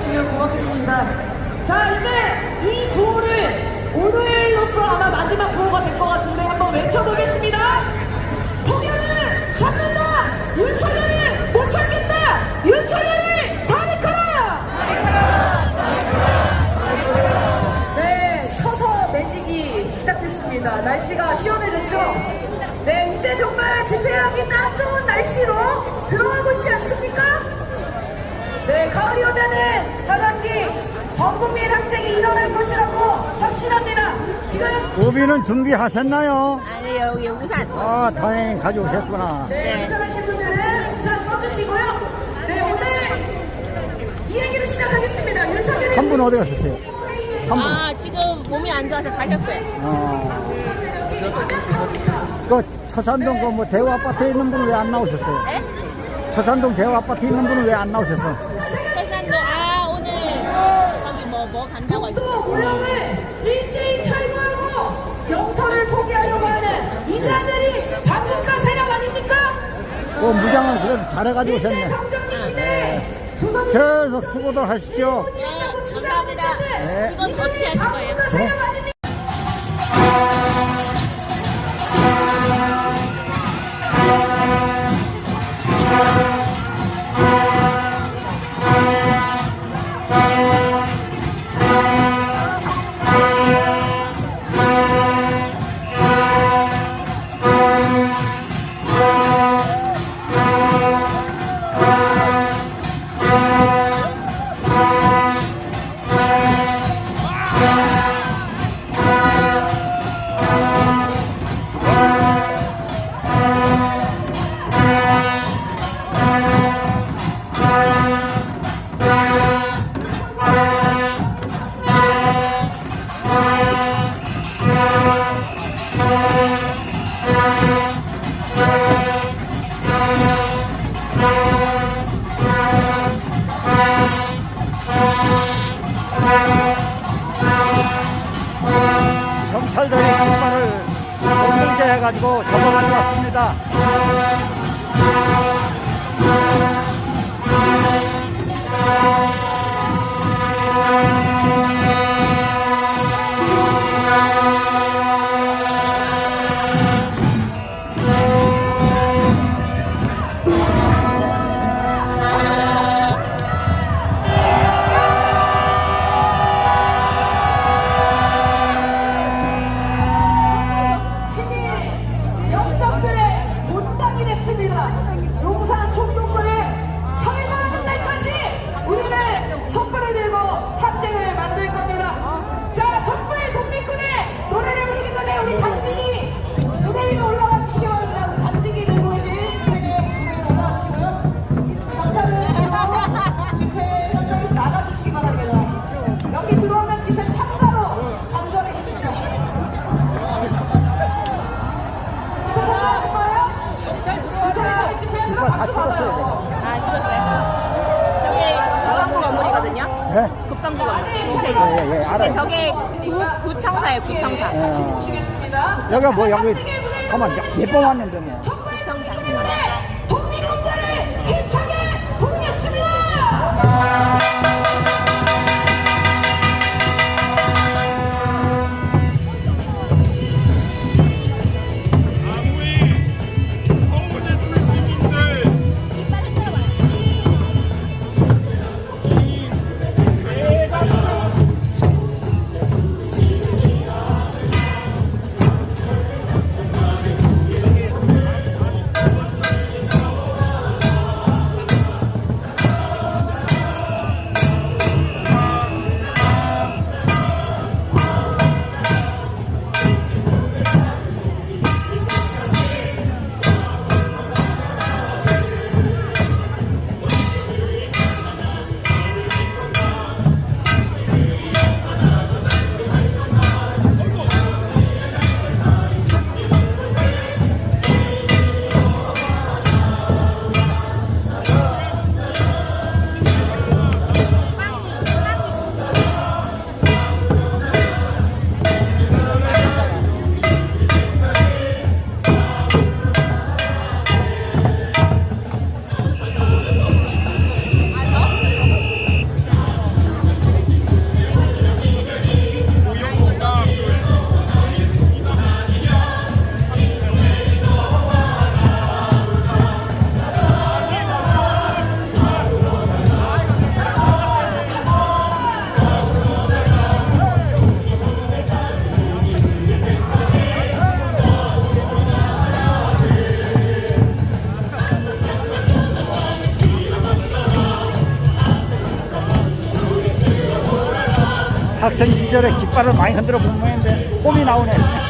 주시면 고맙겠습니다. 자, 이제 이 구호를 오늘로서 아마 마지막 구호가 될 것 같은데 한번 외쳐보겠습니다. 공연을 잡는다! 윤석열을 못 잡겠다! 윤석열을 다리커라! 네, 서서 매직이 시작됐습니다. 날씨가 시원해졌죠? 네, 이제 정말 집회하기 딱 좋은 날씨로 들어가고 있지 않습니까? 네, 가을이 오면은 하반기 전 국민 항쟁이 일어날 것이라고 확신합니다. 지금 우비는 준비하셨나요? 아니 여기 우산 아, 다행히 가져오셨구나. 네, 운전하신 분들은 우산 써주시고요. 네, 오늘 이 얘기를 시작하겠습니다. 윤석열이 한 분 어디 가셨어요? 한 분. 아 지금 몸이 안 좋아서 가셨어요 어. 그 처산동 그 뭐 대우 아파트에 있는 분은 왜 안 나오셨어요? 네? 처산동 대우 아파트에 있는 분은 왜 안 나오셨어? 설산도 아 오늘 거기 뭐뭐 간다고 또 모형을 일제히 철거하고 영토를 포기하려고 하는 이자들이 반국가 세력 아닙니까? 그 무장은 그래도 잘해가지고 일제 오셨네. 강점기 시대에 조선 그래서 수고들 하십시오. 주장하는 자들 네. 이건 어떻게 이들이 하실 거예요? 반국가 세력 아닙니까? 경찰들이 깃발을 공동제 해가지고 접어가지고 왔습니다. 박수 받아요. 아 찍었어요 저게 국방부 건물이거든요 예? 국방부 건물 예, 예, 알아요. 저게 구, 구청사예요 구청사 다시 모시겠습니다. 여기가 뭐 여기 가만 몇번 왔는데 뭐. 정말 독립군의 독립군대를 힘차게 부르겠습니다. 학생 시절에 깃발을 많이 흔들어 본 모양인데 홈이 나오네.